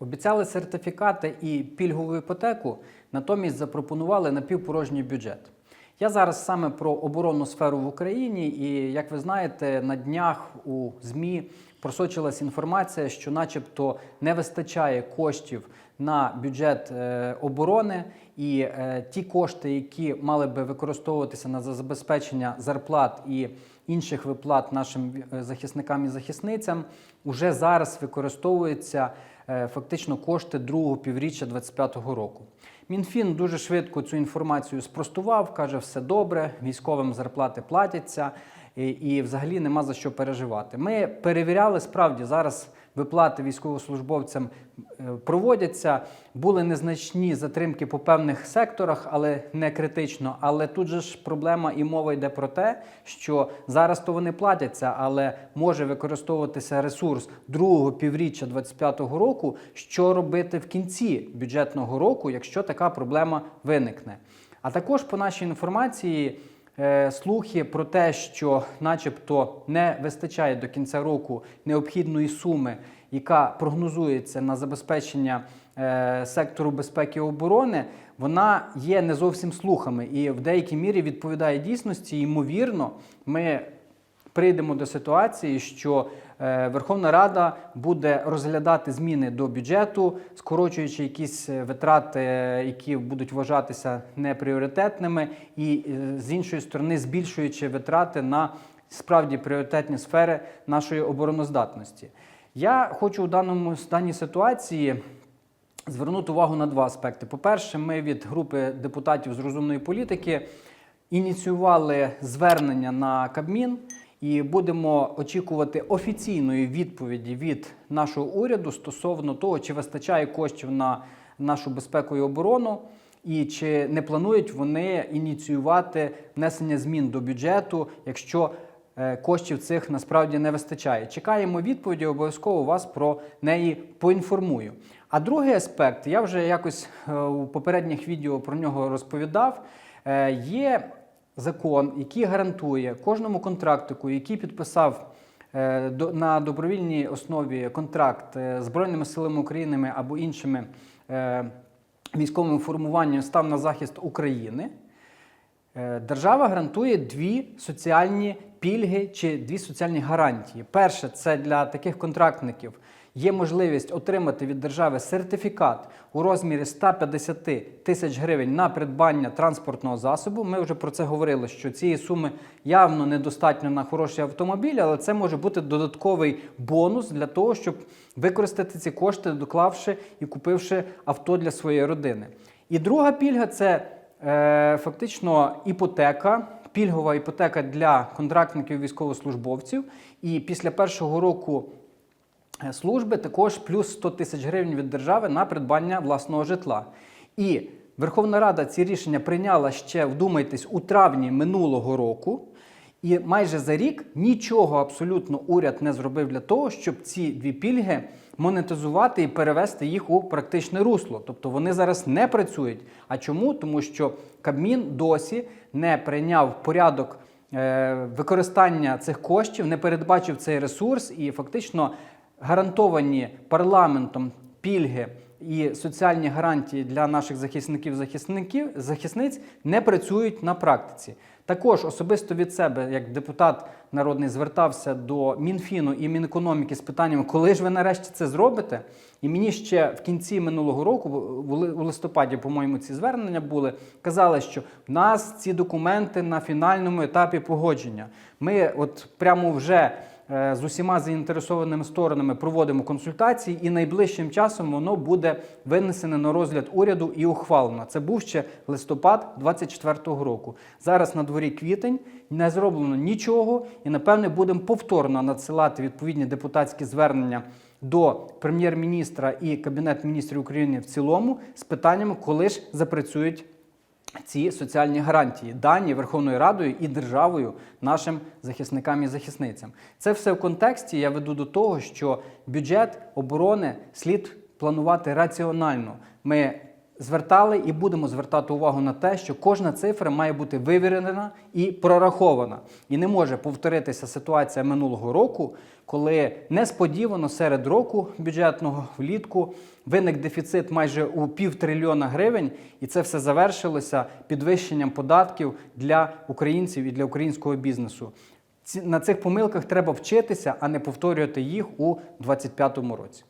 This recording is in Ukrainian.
Обіцяли сертифікати і пільгову іпотеку, натомість запропонували напівпорожній бюджет. Я зараз саме про оборонну сферу в Україні, і як ви знаєте, на днях у ЗМІ просочилась інформація, що, начебто, не вистачає коштів на бюджет е, оборони, і е, ті кошти, які мали би використовуватися на забезпечення зарплат і інших виплат нашим е, захисникам і захисницям, уже зараз використовуються фактично кошти другого півріччя 2025 року. Мінфін дуже швидко цю інформацію спростував, каже, все добре, військовим зарплати платяться і, і взагалі нема за що переживати. Ми перевіряли справді зараз. Виплати військовослужбовцям е, проводяться. Були незначні затримки по певних секторах, але не критично. Але тут же ж проблема і мова йде про те, що зараз то вони платяться, але може використовуватися ресурс другого півріччя 2025 року. Що робити в кінці бюджетного року, якщо така проблема виникне? А також по нашій інформації. Е, Слухи про те, що, начебто, не вистачає до кінця року необхідної суми, яка прогнозується на забезпечення е, сектору безпеки і оборони, вона є не зовсім слухами і в деякій мірі відповідає дійсності. Ймовірно, ми прийдемо до ситуації, що Верховна Рада буде розглядати зміни до бюджету, скорочуючи якісь е, витрати, е, які будуть вважатися непріоритетними, і е, з іншої сторони збільшуючи витрати на справді пріоритетні сфери нашої обороноздатності. Я хочу у даному даній ситуації звернути увагу на два аспекти. По-перше, ми від групи депутатів з розумної політики ініціювали звернення на Кабмін і будемо очікувати офіційної відповіді від нашого уряду стосовно того, чи вистачає коштів на нашу безпеку і оборону. І чи не планують вони ініціювати внесення змін до бюджету, якщо е, коштів цих насправді не вистачає? Чекаємо відповіді, обов'язково вас про неї поінформую. А другий аспект, я вже якось е, у попередніх відео про нього розповідав. е, Є закон, який гарантує кожному контрактику, який підписав е, на добровільній основі контракт е, з Збройними силами України або іншими е, військовими формуваннями став на захист України. Держава гарантує дві соціальні пільги чи дві соціальні гарантії. Перше, це для таких контрактників є можливість отримати від держави сертифікат у розмірі 150 тисяч гривень на придбання транспортного засобу. Ми вже про це говорили, що цієї суми явно недостатньо на хороший автомобіль, але це може бути додатковий бонус для того, щоб використати ці кошти, доклавши і купивши авто для своєї родини. І друга пільга це е, фактично іпотека, пільгова іпотека для контрактників військовослужбовців. І після першого року служби також плюс 100 тисяч гривень від держави на придбання власного житла. І Верховна Рада ці рішення прийняла ще, вдумайтесь, у травні минулого року. І майже за рік нічого абсолютно уряд не зробив для того, щоб ці дві пільги монетизувати і перевести їх у практичне русло. Тобто вони зараз не працюють. А чому? Тому що Кабмін досі не прийняв порядок е, використання цих коштів, не передбачив цей ресурс і фактично гарантовані парламентом пільги і соціальні гарантії для наших захисників захисників захисниць не працюють на практиці. Також особисто від себе, як депутат народний, звертався до Мінфіну і Мінекономіки з питанням, коли ж ви нарешті це зробите. І мені ще в кінці минулого року, у листопаді, по-моєму, ці звернення були, казали, що в нас ці документи на фінальному етапі погодження. Ми от прямо вже з усіма заінтересованими сторонами проводимо консультації, і найближчим часом воно буде винесене на розгляд уряду і ухвалено. Це був ще листопад 24-го року. Зараз на дворі квітень не зроблено нічого, і напевне будемо повторно надсилати відповідні депутатські звернення до прем'єр-міністра і Кабінет міністрів України в цілому з питаннями, коли ж запрацюють ці соціальні гарантії, дані Верховною Радою і державою нашим захисникам і захисницям. Це все в контексті. Я веду до того, що бюджет оборони слід планувати раціонально. Ми звертали і будемо звертати увагу на те, що кожна цифра має бути вивірена і прорахована. І не може повторитися ситуація минулого року, коли несподівано серед року бюджетного влітку виник дефіцит майже у півтрильйона гривень, і це все завершилося підвищенням податків для українців і для українського бізнесу. На цих помилках треба вчитися, а не повторювати їх у 2025 році.